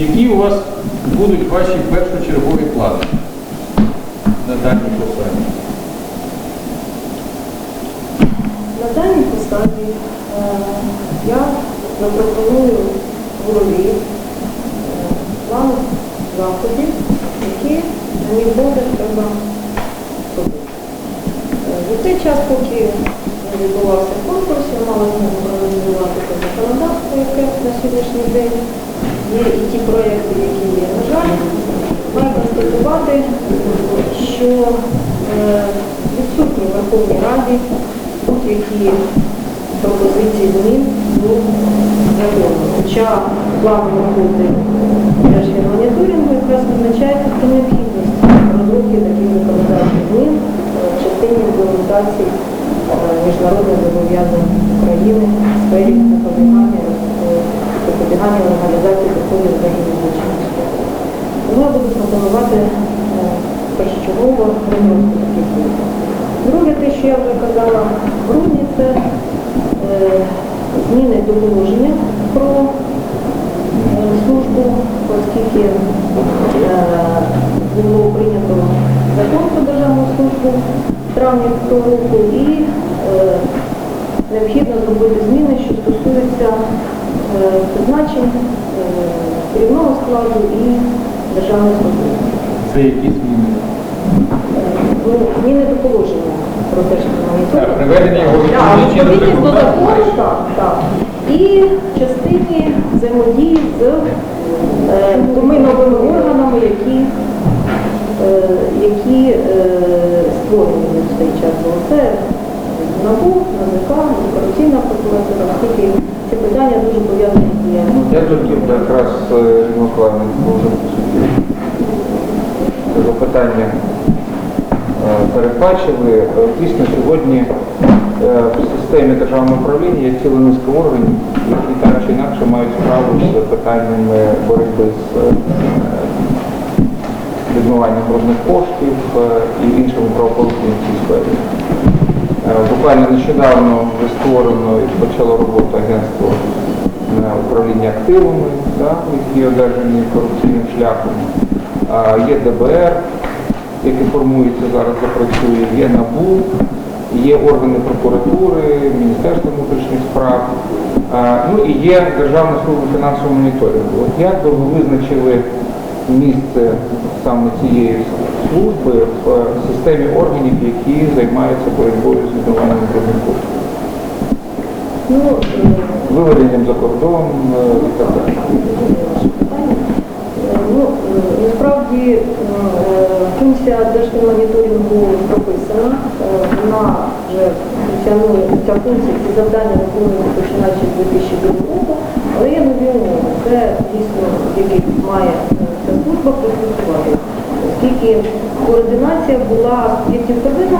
Які у вас будуть ваші першочергові плани на даній посаді? На даній посаді е, я запропоную голові е, план заходів, які, мій погляд, треба робити. Е, За той час, поки відбувався конкурс, я мала змогу проаналізувати те законодавство, яке на сьогоднішній день є, і ті проєкти, які є. На жаль, маю констатувати, що е, відсутні в Верховній Раді будь-які пропозиції змін до закону. Хоча план роботи держфінмоніторингу якраз визначається про необхідність розробки таких законодавчих змін в частині імплементації міжнародних зобов'язань України в сфері запобігання е, запобігання легалізації доходів загибелі злочинності. Тому я буду пропонувати е, першочергово розробку таких змін. Друге, те, що я вже казала в грудні, це е, зміни до положення про е, службу, оскільки е, було прийнято закон про державну службу в травні цього року і е, необхідно зробити зміни, що стосуються е, призначень е, керівного складу і державної служби. Це які зміни? Ну, зміни до положення про Так, приведення його Так, чинного відповідність до закону, так, так. І в частині взаємодії з е, тими новими органами, які, е, які е, створені в цей час. Бо Це НАБУ, НАЗК, ці питання дуже пов'язані з діяльністю. Я хотів би якраз е, суті це запитання е, передбачили. Е, Дійсно, сьогодні в системі державного управління є ціла низка органів, які так чи інакше мають справу з питаннями боротьби з відмиванням брудних коштів і іншими правопорушеннями в цій сфері. Е, Буквально нещодавно вже створено і почало роботу агентство е, управління активами, які одержані корупційним шляхом. Є ДБР, яке формується зараз, запрацює, є НАБУ, є органи прокуратури, Міністерство внутрішніх справ, ну і є Державна служба фінансового моніторингу. От як би ви визначили місце саме цієї служби в е, системі органів, які займаються боротьбою з відмиванням брудних Ну, е, виведенням за кордон е, і так далі. Ну, насправді функція держфінмоніторингу прописана. Вона вже функціонує, ця функція, ці завдання виконуються починаючи з 2002 року, нові умови. Це дійсно, який має е, ця служба працювати. Оскільки координація була суб'єктів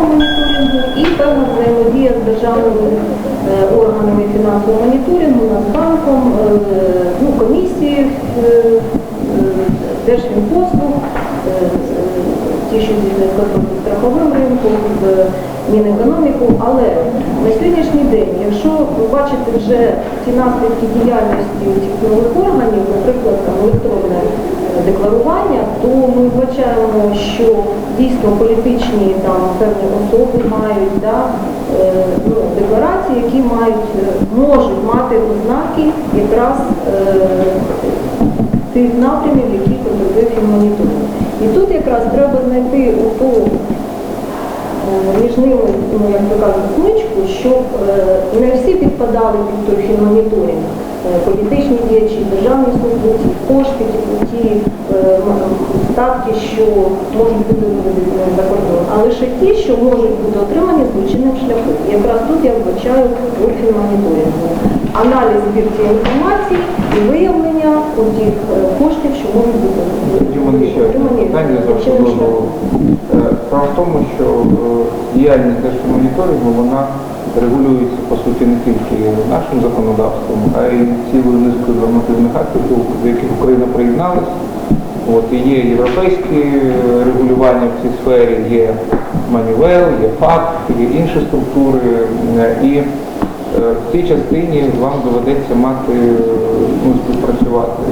моніторингу і певна взаємодія з державними е, органами фінансового моніторингу, Нацбанком, е, ну, комісії е, Держфінпослуг, ті, що здійснюють з страховим ринком, з Мінекономіку. Але на сьогоднішній день, якщо ви бачите вже ті наслідки діяльності цих нових органів, наприклад, там, електронне е, декларування, то ми вбачаємо, що дійсно політичні там певні особи мають да, е, ну, декларації, які мають, е, можуть мати ознаки якраз е, тих напрямів, які контролює фінмоніторинг. І тут якраз треба знайти ту е, між ними, ну, як то кажуть, смичку, щоб е, не всі підпадали під той фінмоніторинг. Е, Політичні діячі, державні службовці, кошти, ті- статки, що можуть бути за кордон, а лише ті, що можуть бути отримані злочинним шляхом. Якраз тут я вбачаю роль фінмоніторингу. Аналіз збір цієї інформації питання за злочинним особливо. Е, Справа в тому, що е, діяльність держмоніторингу, вона регулюється по суті не тільки нашим законодавством, а й цілою низкою нормативних актів, до яких Україна приєдналась. От, і є європейські е, регулювання в цій сфері, є Манівел, є ФАТ, є інші структури. І в цій частині вам доведеться мати, ну, співпрацювати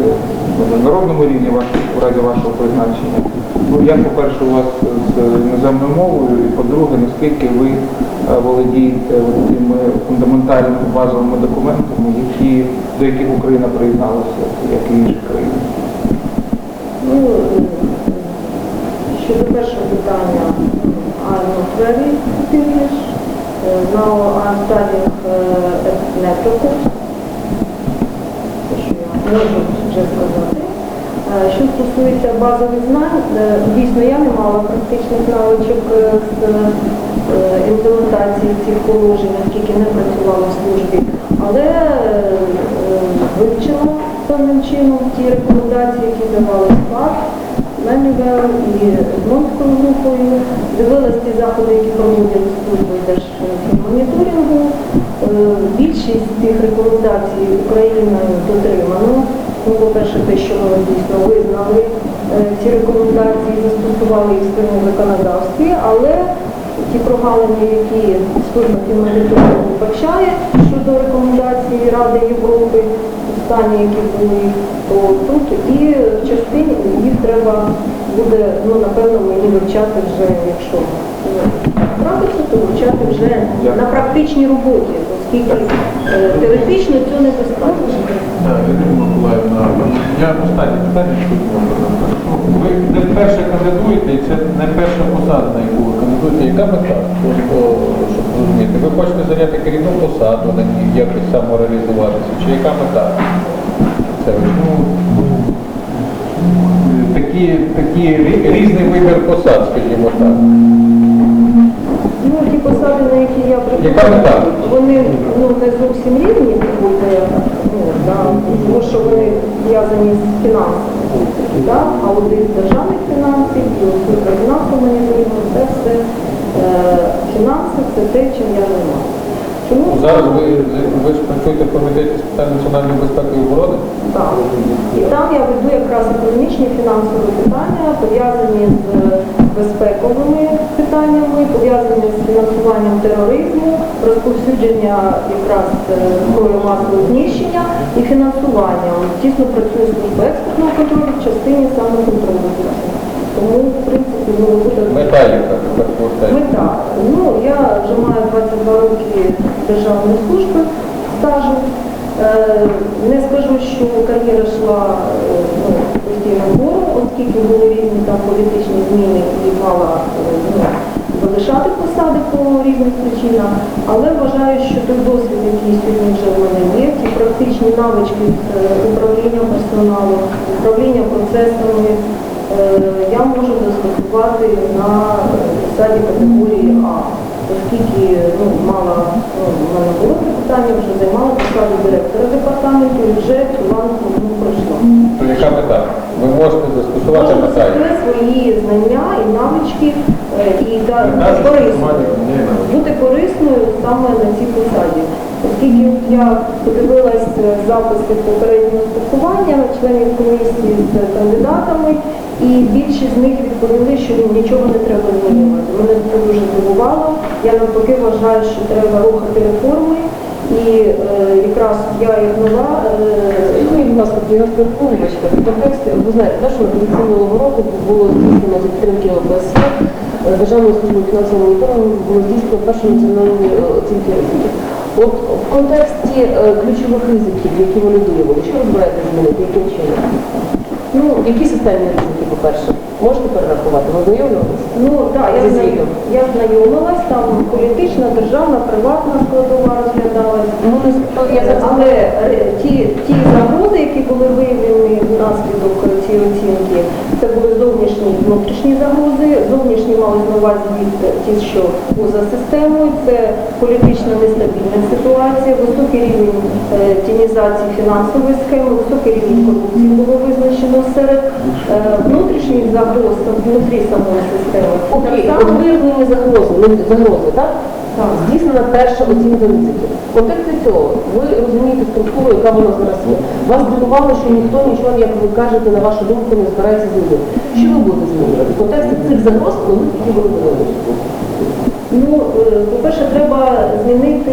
на міжнародному рівні в разі вашого призначення. Ну, як, по-перше, у вас з іноземною мовою, і по-друге, наскільки ви е, володієте тими фундаментальними базовими документами, які, до яких Україна приєдналася, як і інші країни? Ну, е, щодо першого питання, Now I'm studying uh, at Network. Те, що я можу вже сказати. Е, Що стосується базових знань, е, дійсно я не мала практичних навичок е, з імплементації цих положень, оскільки не працювала в службі, але вивчила певним чином ті рекомендації, які давали СПАР, Менювел і Змонською групою, дивилась ті заходи, які проводили служби держмоніторингу. Більшість тих рекомендацій Україною дотримано. Ну, по-перше, те, що ми дійсно визнали е, ці рекомендації, застосували їх в своєму законодавстві, але ті прогалини, які служба фінмоніторингу вбачає щодо рекомендацій Ради Європи, стані, які були, то тут і частині їх треба буде, ну, напевно, мені вивчати вже, якщо трапиться, то вивчати вже на практичній роботі, оскільки е, теоретично цього не достатньо. Я останнє питання, що. Ви не вперше кандидуєте, і це не перша посада, на яку ви кандидуєте. Яка мета? Просто, щоб зрозуміти, ви хочете зайняти керівну посаду, на ній якось самореалізуватися, чи яка мета? Це ну, такі, такі різний вибір посад, скажімо так. Ну, ті посади, на які я претендую, вони ну, не зовсім буде, ну, да, тому що вони зв'язані з фінансами. Да? Аудит державних фінансів і фінансового моніторингу, це все е, фінанси, це те, чим я займаюся. Чому Зараз ви, ви ж працюєте в комітеті з питань національної безпеки і оборони? Так. І там я веду якраз економічні фінансові питання, пов'язані з безпековими питаннями, пов'язані з фінансуванням тероризму, розповсюдження якраз е, зброї масового знищення і фінансування. Тісно працює служба експортного контролю в частині саме контролю. Тому, в принципі, ну, буде Мета яка тепер? Мета. Ну, я вже маю 22 роки державної служби стажу. Е, Не скажу, що кар'єра йшла е, ну, постійно вгору, оскільки були різні там політичні зміни і мала е, ну, залишати посади по різних причинах. Але вважаю, що той досвід, який сьогодні вже в мене є, ті практичні навички управління персоналу, управління процесами, я можу застосувати на посаді категорії А, оскільки ну, мала, ну, в мене було це питання, вже займала посаду директора департаменту і вже цю ланку ну, пройшла. То яка мета? Ви можете застосувати Можу мета. застосувати свої знання і навички е, і да, Мета бути корисною. застосування. Бути корисною саме на цій посаді. Оскільки я подивилась е, записи попереднього спілкування членів комісії з кандидатами, і більшість з них відповіли, що їм нічого не треба змінювати. Мене це дуже здивувало. Я навпаки вважаю, що треба рухати реформи. І е, якраз я як нова е, Скажіть, будь ласка, вибачте, в контексті, ви знаєте, те, що минулого року було здійснено за підтримки ОБСЄ, е, Державною службою фінансового моніторингу було здійснено перші національні е, оцінки ризиків. От в контексті ключових ризиків, які вони виявили, що ви збираєте змінити, яким чином? Ну, які системні ризики, по-перше? Можете перерахувати? Ви знайомилися? Ну так, я, Зі зна- звітом. я знайомилась, там політична, державна, приватна складова розглядалась. Ну, не сп- я Але е, ті, ті загрози, які були виявлені внаслідок цієї оцінки, це були зовнішні і внутрішні загрози. Зовнішні мали на увазі від ті, що поза системою, це політична нестабільна ситуація, високий рівень е, тінізації фінансової схеми, високий рівень корупції було визначено серед е, внутрішніх загроз внутрі самої системи. Окей, Так от виявлені загрози, загрози, так? Так. Здійснена перша оцінка ризиків. В контексті цього ви розумієте структуру, яка вона зараз є. Вас здивувало, що ніхто нічого, як ви кажете, на вашу думку, не збирається змінити. Що ви будете змінювати? В контексті цих загроз, коли які були виявлені? Ну, е, по-перше, треба змінити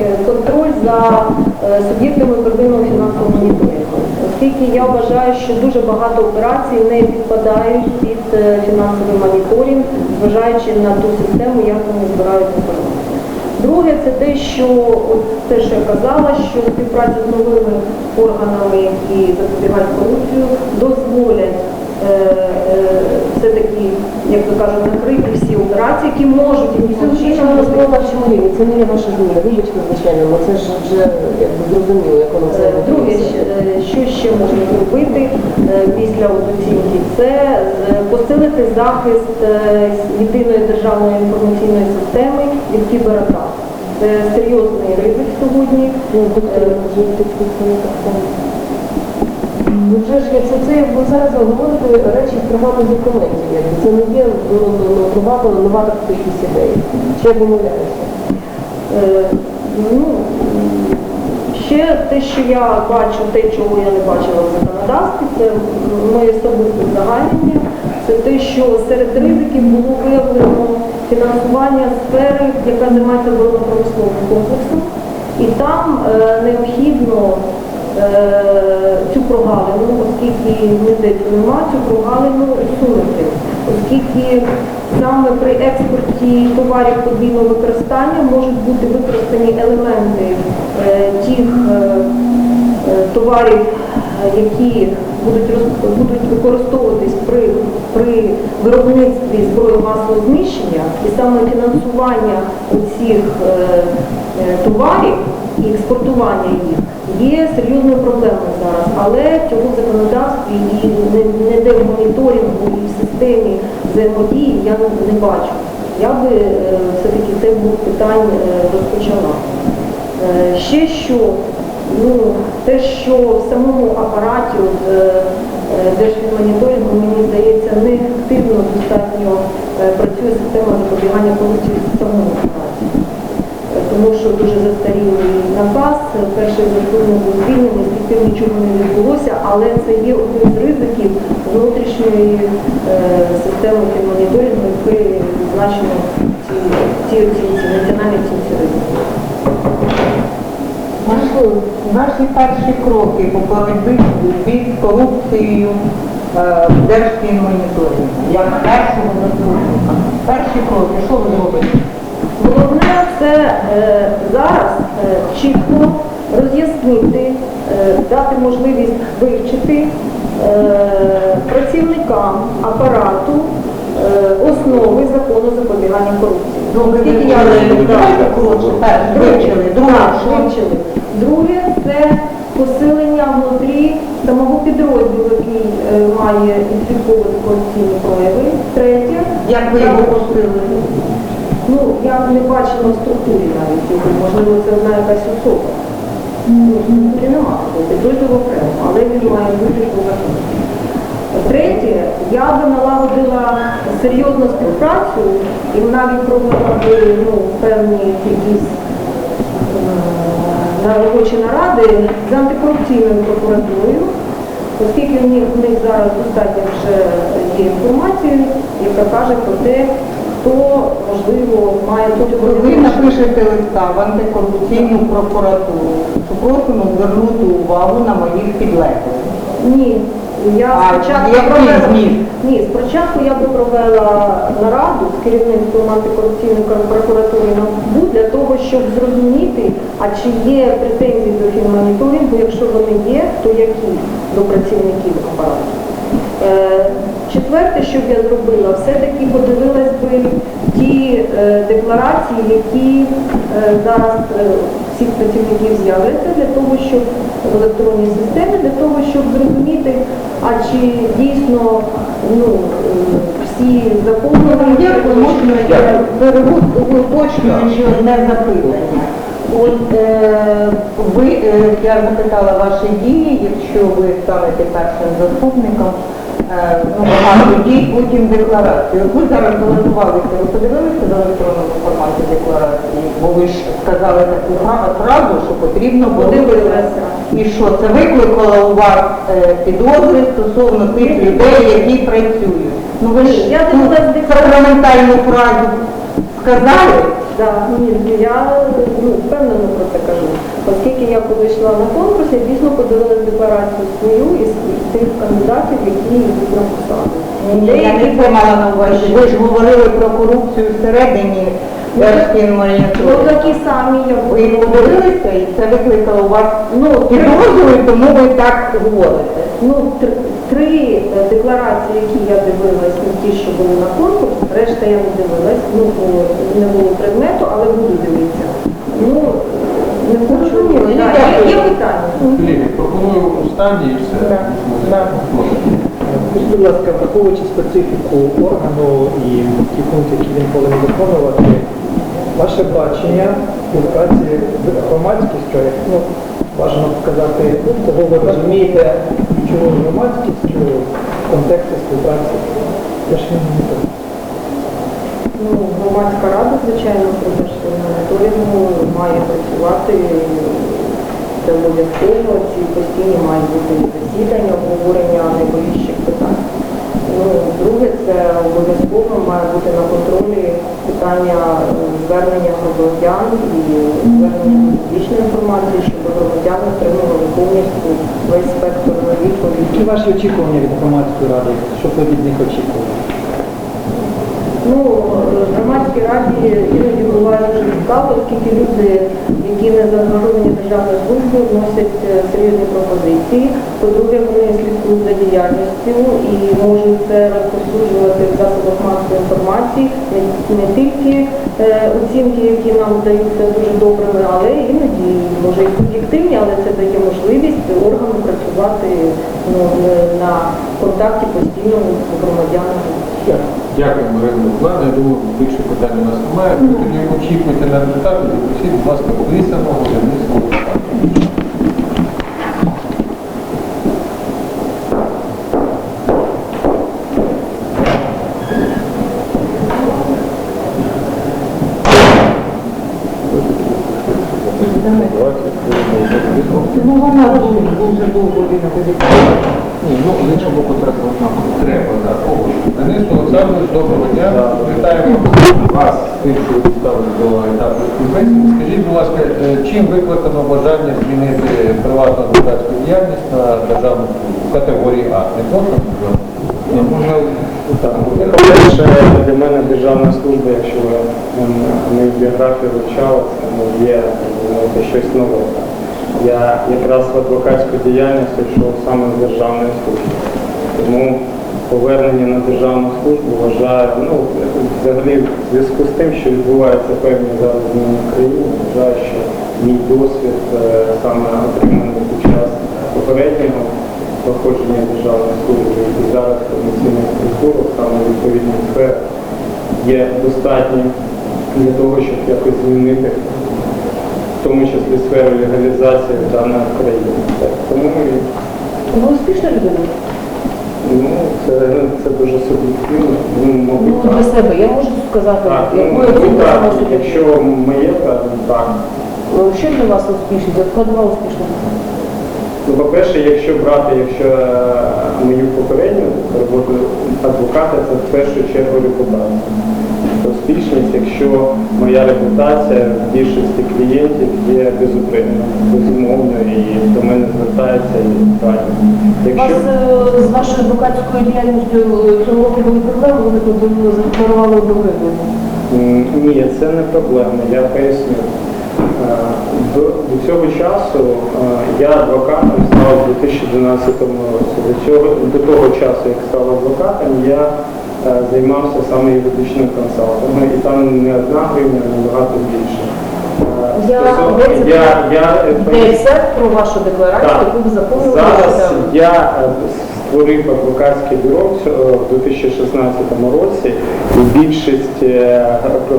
е, контроль за е, суб'єктами первинного фінансового моніторингу. Оскільки я вважаю, що дуже багато операцій не підпадають під е, фінансовий моніторинг, зважаючи на ту систему, як вони збирають інформацію. Друге, це те, що от те, що я казала, що співпраця з новими органами, які запобігають корупцію, дозволять е, е, все-таки, як то кажуть, накрити всі операції, які можуть Це якимось чином бути це не є ваша зміна. Вибачте, звичайно, але це ж вже якби зрозуміло, як воно Е, Друге, відбувається. щ- е, що ще можна зробити е, після оцінки, це посилити захист єдиної державної інформаційної системи від кібератак. Це серйозний ризик сьогодні. Вже ж це, це ви зараз говорите речі з приватних документів, якби це не є ну, ну, ну, якісь ідеї. Чи я помиляюся? Е, Ну, ще те, що я бачу, те, чого я не бачила в законодавстві, це моє особисте загальнення. Це те, що серед ризиків було виявлено фінансування сфери, яка займається оборонно-промисловим комплексом. І там е, необхідно цю прогалину, оскільки цього нема, цю прогалину усунути, оскільки саме при експорті товарів подвійного використання можуть бути використані елементи е, тих е, е, товарів, е, які будуть, будуть використовуватись при, при виробництві зброї масового знищення, і саме фінансування цих товарів і експортування їх є серйозною проблемою зараз, але цього законодавстві і не- ніде в моніторингу і в системі взаємодії я не, не бачу. Я би е, все-таки це був питань е, розпочала. Е, Ще що, ну, те, що в самому апараті Держфінмоніторингу, мені здається, неефективно достатньо е, працює система запобігання корупції в самому апараті. Тому що дуже застарілий наказ, е, перший заступник був звільнений, з тим нічого не відбулося, але це є одним з ризиків внутрішньої е, системи відзначено в цій, в оцінці, національній оцінці ризиків. Ваші, ваші перші кроки по боротьбі з корупцією е, в Держфінмоніторингу, як першого заступника. Перші кроки, що ви робите? Головне це е, зараз е, чітко роз'яснити, е, дати можливість вивчити е, працівникам апарату е, основи закону запобігання корупції. Друге, Оскільки я вивчили, друге, що? вивчили. Друге це посилення внутрі самого підрозділу, який е, має інфіковувати корупційні прояви. Третє, Як ви його посилили? Ну, я не бачила в структурі навіть його, можливо, це одна якась особа. Ну, в структурі нема такого, окремо, але він має бути по закону. Третє, я би налагодила серйозну співпрацю і навіть провела би ну, певні якісь е, на робочі наради з антикорупційною прокуратурою, оскільки в них, в них зараз достатньо вже є інформація, яка каже про те, хто можливо має тут Ви напишете листа в антикорупційну прокуратуру, просимо звернути увагу на моїх підлеглих. Ні. Я А спочатку який провела ні, спочатку я би провела нараду з керівництвом антикорупційної прокуратури НАБУ для того, щоб зрозуміти, а чи є претензії до фінмоніторингу, якщо вони є, то які до працівників апарату. Четверте, що б я зробила, все-таки подивилась би ті е, декларації, які е, зараз е, всіх працівників з'являться для того, щоб в електронній системі, для того, щоб зрозуміти, а чи дійсно ну, всі заповнені. Дякую, можна я перевод уточнюючи одне запитання. От е, ви, е, я запитала ваші дії, якщо ви станете першим заступником, ну, багато дій, потім декларацію. Ви зараз балансувалися, ви подивилися до електронного формату декларації, бо ви ж сказали таку фразу, що потрібно було. Подивилася. І що це викликало у вас е, підозри стосовно тих людей, які працюють? Ну ви ж я декларацію. сакраментальну фразу сказали, Да, ні, я ну, впевнено про це кажу. Оскільки я коли йшла на конкурс, я дійсно подивилася декларацію свою із тих кандидатів, які йдуть на посаду. Ні, Я не це мала на увазі. Ви ж говорили про корупцію всередині. Ну такі самі я Ви подивилися і це викликало у вас Ну, підозру, і тому ви так говорите. Ну, тр- три е, декларації, які я дивилась, не ті, що були на конкурс, решта я не дивилась, ну, не було предмету, але буду дивитися. Ну, не хочу. Да, я є, питання. Лілі, пропоную останнє і все. Да. Скажіть, будь ласка, враховуючи специфіку органу і ті функції, які він повинен виконувати, ваше бачення співпраці з громадськістю, як, ну, бажано показати, кого ви розумієте, з громадськістю в контексті співпраці з Держфінмонітом. Ну, громадська рада, звичайно, про моніторингу має працювати. Обов'язково, ці постійні мають бути засідання, обговорення найболіших питань. Ну, друге, це обов'язково має бути на контролі питання е, звернення громадян і звернення публічної інформації, щоб громадяни отримували повністю весь спектр Які відповідей. ваші очікування від громадської ради? Що ви від них очікуєте? Ну, в громадській раді іноді буває дуже цікаво, оскільки люди, які не заангажовані в державну службу, вносять е, серйозні пропозиції. По-друге, вони слідкують за діяльністю і можуть це розповсюджувати в засобах масової інформації, не, не тільки е, оцінки, які нам здаються дуже добрими, але іноді, може, і суб'єктивні, але це дає можливість органу працювати ну, е, на контакті постійному з громадянами. Дякую, Марина Миколаївна. Я думаю, більше питань у нас немає. Ви тоді очікуйте на результати, запросіть, будь ласка, писаного зернистого листа. Ну вона дуже довго відповідає. Ні, ну з іншого боку треба однаково. Треба, так. Денис Олександрович, доброго дня. Вітаємо вас з тим, що ви доставили до етапу співбесіди. Скажіть, будь ласка, е, чим викликано бажання змінити приватну адвокатську діяльність на державну категорії А? Не просто може, Так, по-перше, для мене державна служба, якщо ви м, мою біографію вивчали, це є щось нове. Я якраз в адвокатську діяльність йшов саме з державної служби. Тому повернення на державну службу вважаю, ну, взагалі в зв'язку з тим, що відбуваються певні зараз в країні, вважаю, що мій досвід е, саме отриманий під час попереднього проходження державної служби і зараз повноцінних структурах, саме відповідних сфер, є достатнім для того, щоб якось змінити, в тому числі сферу легалізації в даній країні. Тому Ви успішна людина? ну, це, це дуже суб'єктивно. Ну, Ну, для так. себе я можу сказати, Так, яку ну, так, якщо моє, так, так. Ну, Що для вас успішність? Складова успішність. Ну, по-перше, якщо брати, якщо е, мою попередню роботу адвоката, це в першу чергу репутація. Успішність, якщо моя репутація в більшості клієнтів є безупинною, безумовно, і до мене звертаються і раді. У вас е, з вашою адвокатською діяльністю е, цього року були проблеми, ви тут задекларували одну. Ні, це не проблема, я поясню. Е, До, до цього часу е, я адвокатом став у 2012 році. До, цього, до того часу, як став адвокатом, я е, займався саме юридичним консалтингом, і там не одна гривня, а набагато більше. Я- стосовно- я, я, е, про вашу декларацію, яку ви заповнили. Зараз я створив адвокатське бюро в 2016 році, і більшість е,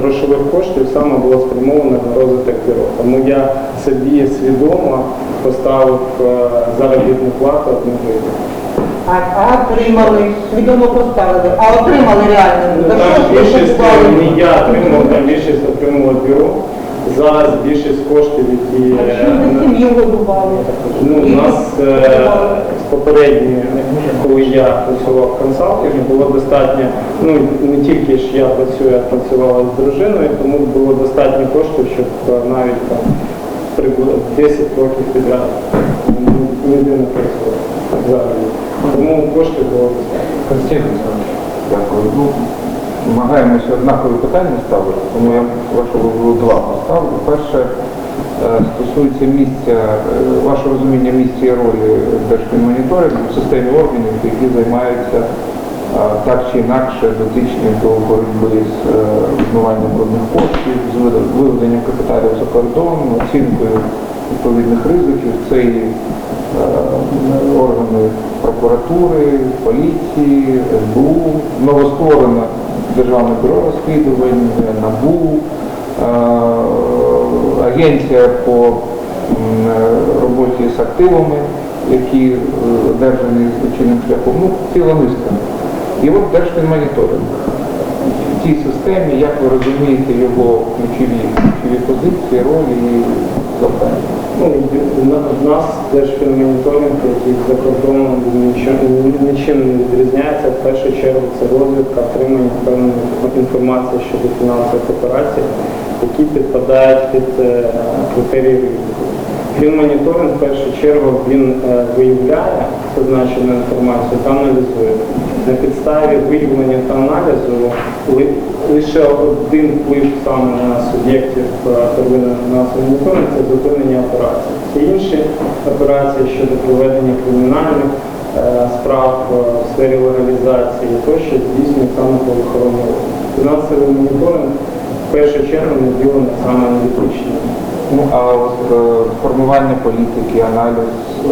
грошових коштів саме було спрямовано на розвиток бюро. Тому я собі свідомо поставив е, заробітну плату одну гривню. А, а отримали, свідомо поставили, а отримали реально. Ну, Там більшість не я отримав, там більшість отримало бюро. Зараз більшість коштів, які А е, сім'ю годували? Ну, у нас е, з попередньої, коли я працював в консалтингі, було достатньо, ну не тільки ж я працюю, я працювала з дружиною, тому було достатньо коштів, щоб е, навіть там приблизно 10 років підряд. Ну, Ніде не працював взагалі. Тому кошти було достатньо. Дякую. Намагаємося однакові питання ставити, тому я вибору два поставлю. Перше е, стосується місця, е, ваше розуміння місця і ролі Держфінмоніторингу в системі органів, які займаються е, так чи інакше дотичні до боротьби з відмиванням брудних коштів, з виведенням капіталів за кордон, оцінкою відповідних ризиків. Це і органи прокуратури, поліції, СБУ, новостворена Державне бюро розслідувань, НАБУ, е, агенція по е, роботі з активами, які е, одержані злочинним шляхом, ну, ціла низка. І от Держфінмоніторинг. В цій системі, як ви розумієте його ключові, ключові позиції, ролі і завдання? Ну, в на- в нас держфінмоніторинг, який за кордоном нічим, нічим не відрізняється. В першу чергу це розвідка, отримання певної інформації щодо фінансових операцій, які підпадають під е, критерії ризику. Фінмоніторинг в першу чергу він е, виявляє зазначену інформацію та аналізує. На підставі виявлення та аналізу ли- лише один вплив саме на суб'єктів е, первинного фінансового моніторингу – це зупинення операцій. Всі інші операції щодо проведення кримінальних е, справ е, в сфері легалізації тощо здійснює саме правоохоронні органи. Фінансовий моніторинг в першу чергу наділений саме на виключення. Ну, а от е, формування політики, аналіз, е,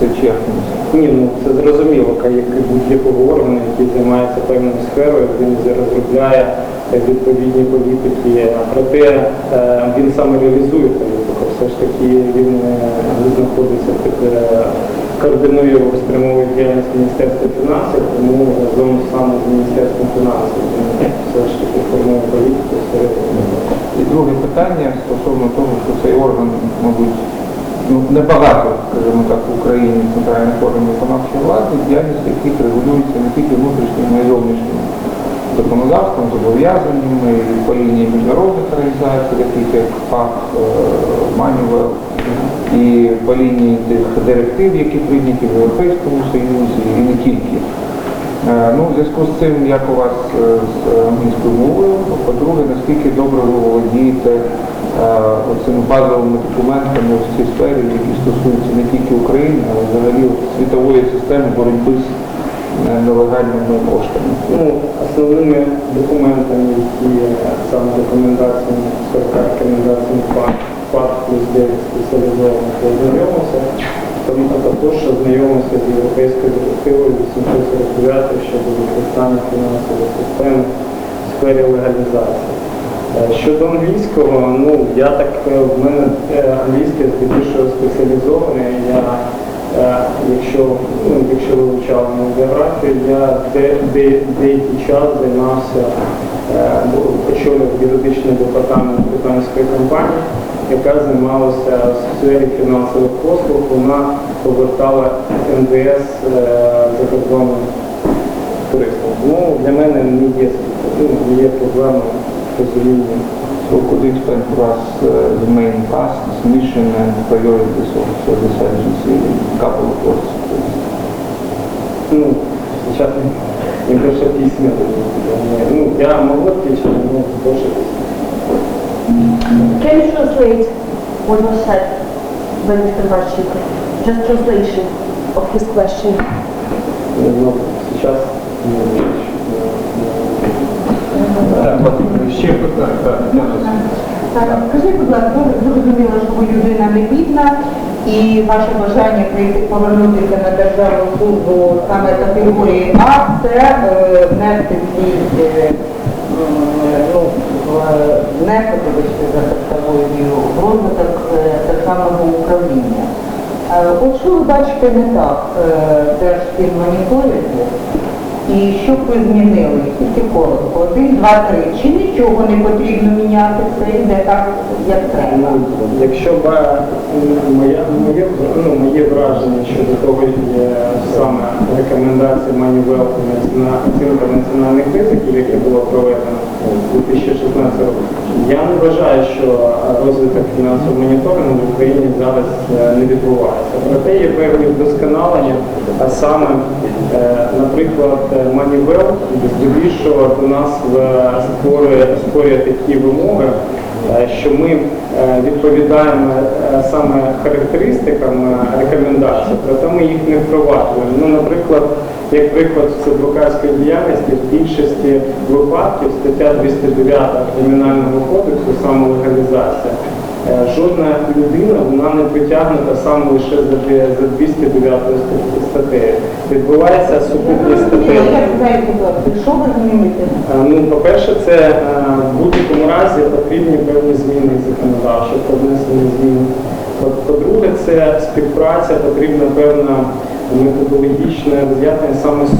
це чесність. Ні, ну це зрозуміло, як будь-якого органу, який займається певною сферою, він розробляє відповідні політики, проте е, він саме реалізує політику. Все ж таки він е, знаходиться під е, координує спрямовує діяльність Міністерства фінансів, тому разом саме з Міністерством фінансів він все ж таки формує політику економіки. І друге питання стосовно того, що цей орган, мабуть, ну, небагато, скажімо так, в Україні центральних органів виконавчої влади, діяльність яких регулюється не тільки внутрішнім, а й зовнішнім законодавством, зобов'язаннями по лінії міжнародних організацій, таких як ФАК, Манівел, і по лінії тих директив, які прийняті в Європейському Союзі, і не тільки. Е, Ну, в зв'язку з цим, як у вас е, з англійською мовою, по-друге, наскільки добре ви володієте е, цими базовими документами в цій сфері, які стосуються не тільки України, але взагалі світової системи боротьби з нелегальними коштами. Ну, основними документами, які є саме рекомендаціями, 40 рекомендаціями ФАК, ФАК плюс 9 спеціалізованих ознайомився, тому також ознайомився з європейською директивою 849 щодо використання фінансової системи в сфері легалізації. Е, Щодо англійського, ну я так е, в мене е, англійське здебільшого спеціалізоване. Я Якщо, ну, якщо ви вивчали мою біографію, я де, де, деякий час займався, очолював юридичний департамент британської компанії, яка займалася в сфері фінансових послуг. Вона повертала МВС е, за кордоном туристів. Ну, для мене не є, ну, не є проблемою розуміння. So could you explain for us uh, the main tasks, mission and priorities of uh, this agency in a couple of words, please? Ну, сейчас немножко письменно. Ну, я могу отвечать, но больше Can you translate what was said by Mr. Marченko? Just translation of his question. скажіть, будь ласка, ви зрозуміли, що ви людина не бідна, і ваше бажання прийти повернутися на державну службу саме категорії А, це внести свій е, внесок, вибачте, за в розвиток е, державного управління. Е, От що ви бачите не так в держфінмоніторингу, і що б ви змінили? Тільки коротко. Один, два, три. Чи нічого не потрібно міняти? Все йде так, як треба. Якщо б моє, моє, ну, моє враження щодо того, е, саме рекомендацій Манівел на оцінку національних ризиків, яке було проведено у 2016 році. Я не вважаю, що розвиток фінансового моніторингу в Україні зараз е, не відбувається. Проте є певні вдосконалення, а саме, е, наприклад, Манівел здебільшого до нас створює, створює такі вимоги, е, що ми е, відповідаємо е, саме характеристикам рекомендацій, проте ми їх не впроваджуємо. Ну, наприклад, як приклад з адвокатської діяльності, в більшості випадків стаття 209 Кримінального кодексу самолегалізація. Е, Жодна людина вона не притягнута саме лише за 209 статтею. Відбувається сукупність статей. Що ви зміните? Е, Ну, по-перше, це е, в будь-якому разі потрібні певні зміни законодавчі, про внесення змін. По- По-друге, це співпраця, потрібна певна методологічне роз'яснення саме які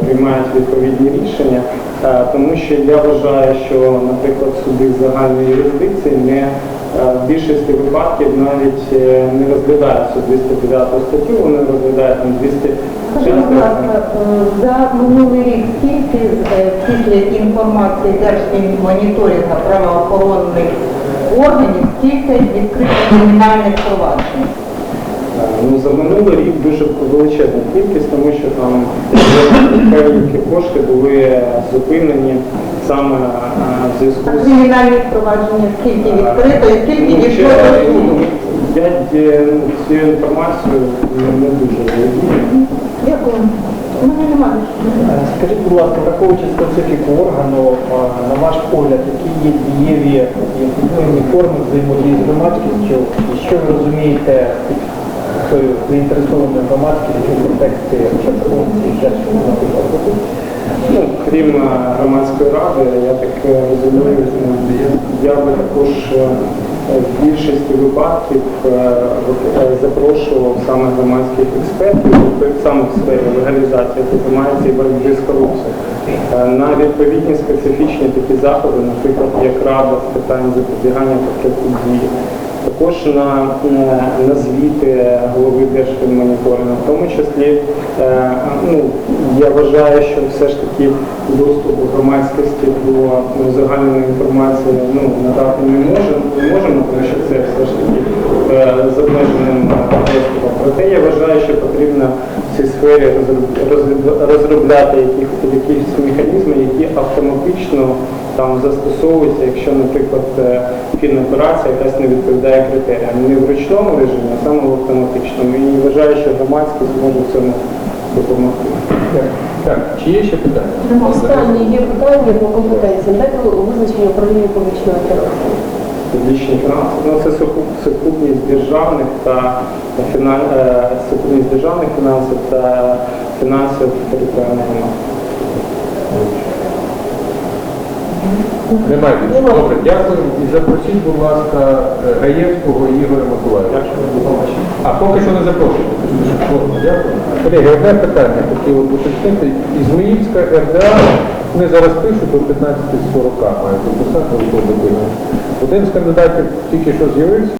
приймають відповідні рішення, Е, тому що я вважаю, що, наприклад, суди загальної юрисдикції не е, в більшості випадків навіть е, не розглядають цю 209 статтю, вони розглядають там 200 Скажіть, будь ласка, за минулий рік скільки після інформації Держмоніторинга правоохоронних органів, скільки відкрито кримінальних проваджень? Е, Ну, за минулий рік дуже величезна кількість, тому що там певні кошти були зупинені саме е, в зв'язку з кримінальних проваджень скільки відкрито і скільки Ну, дійшло до е, суду? Я е, ну, цю інформацію не дуже володію. Дякую. У мене немає. Е, Скажіть, будь ласка, враховуючи специфіку органу, е, на ваш погляд, які є дієві і форми взаємодії з громадськістю, і що ви розумієте під тою заінтересованою громадськістю в контексті чесного. Ну, крім е, громадської ради, я так е, розумію, е, я би також в більшості випадків запрошував саме громадських експертів, саме в сфері легалізації, які займаються і боротьби з корупцією. На відповідні специфічні такі заходи, наприклад, як рада з питань запобігання пакету дії. Також на, е, на звіти голови Держфінмоніторингу, в тому числі, е, ну, я вважаю, що все ж таки доступ громадськості до загальної інформації ну, надати не можемо, можемо, тому що це все ж таки е, з обмеженим доступом. Проте я вважаю, що потрібно в цій сфері розроб- розроб- розробляти якісь механізми, які автоматично там застосовуються, якщо, наприклад, фіноперація якась не відповідає критеріям. Не в ручному режимі, а саме в автоматичному. І вважаю, що громадськість може в цьому допомогти. Так, чи є ще питання? Останнє є питання по компетенціям. Дайте визначення управління публічної інтересу. Публічні фінанси. Ну, це сукупність державних та фінан... е, сукупність державних фінансів та фінансів територіальної громади. Немає більше. Добре, дякую. І запросіть, будь ласка, е, Гаєвського Ігоря Миколаївича. А поки що не запрошуйте. Дякую. Колеги, одне питання хотів би уточнити. Ізмаїльська РДА, вони зараз пишуть до 15.40 мають дописати. Один з кандидатів тільки що з'явився.